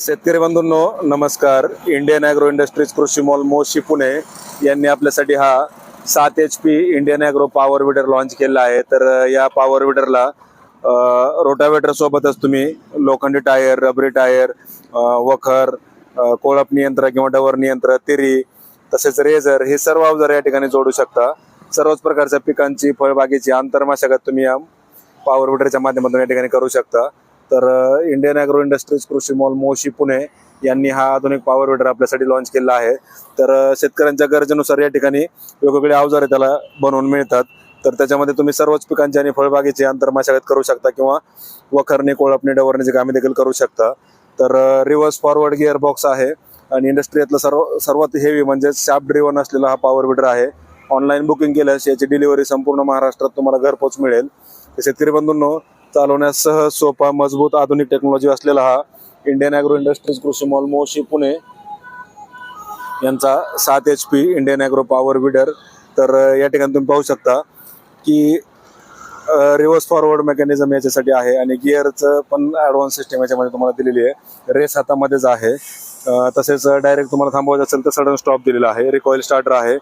शेतकरी बंधूंनो नमस्कार. इंडियन ॲग्रो इंडस्ट्रीज कृषी मॉल मोशी पुणे यांनी आपल्यासाठी हा सात H P Indian agro power weeder launch केला आहे. तर या पॉवर विडरला रोटावेटर सोबतच तुम्ही लोखंडी टायर रबरी टायर वखर कोळप नियंत्र किंवा डवर नियंत्र तिरी तसेच रेझर हे सर्व अवजार या ठिकाणी जोडू शकता. सर्वच प्रकारच्या पिकांची फळबागेची आंतरमाशागत तुम्ही या पॉवर विडरच्या माध्यमातून या ठिकाणी करू शकता. तर इंडियन ॲग्रो इंडस्ट्रीज कृषी मॉल मोशी पुणे यांनी हा आधुनिक पॉवर विडर आपल्यासाठी लॉन्च केला आहे. तर शेतकऱ्यांच्या गरजेनुसार या ठिकाणी वेगवेगळे अवजारे त्याला बनवून मिळतात. तर त्याच्यामध्ये तुम्ही सर्वच पिकांची आणि फळबागेची आंतरमाशागत करू शकता किंवा वखरणी कोळपणी डवरण्याची कामे देखील करू शकता. तर रिव्हर्स फॉरवर्ड गिअर बॉक्स आहे आणि इंडस्ट्रीतलं सर्व सर्वात हेवी म्हणजे शाप ड्रिव्हन असलेला हा पॉवर विडर आहे. ऑनलाईन बुकिंग केल्यास याची डिलिव्हरी संपूर्ण महाराष्ट्रात तुम्हाला घरपोच मिळेल. तर शेतकरी बंधूंनो चालवण्यास सहज सोपा मजबूत आधुनिक टेक्नॉलॉजी असलेला हा इंडियन ॲग्रो इंडस्ट्रीज कृषी मॉल मोशी पुणे. यांचा सात H P Indian agro power weeder तर या ठिकाणी तुम्ही पाहू शकता की रिव्हर्स फॉरवर्ड मेकॅनिझम याच्यासाठी आहे आणि गिअरचं पण ॲडव्हान्स सिस्टम याच्यामध्ये तुम्हाला दिलेली आहे. रेस हातामध्येच आहे. तसेच डायरेक्ट तुम्हाला थांबवायचं असेल तर सडन स्टॉप दिलेला आहे. रिकॉईल स्टार्टर आहे.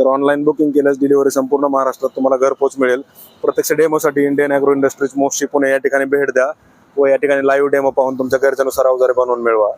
तर ऑनलाईन बुकिंग केल्यास डिलिव्हरी संपूर्ण महाराष्ट्रात तुम्हाला घरपोच मिळेल. प्रत्यक्ष डेमोसाठी Indian agro industries Moshi Pune या ठिकाणी भेट द्या व या ठिकाणी लाईव्ह डेमो पाहून तुमच्या गरजेनुसार अवजारे बनवून मिळवा.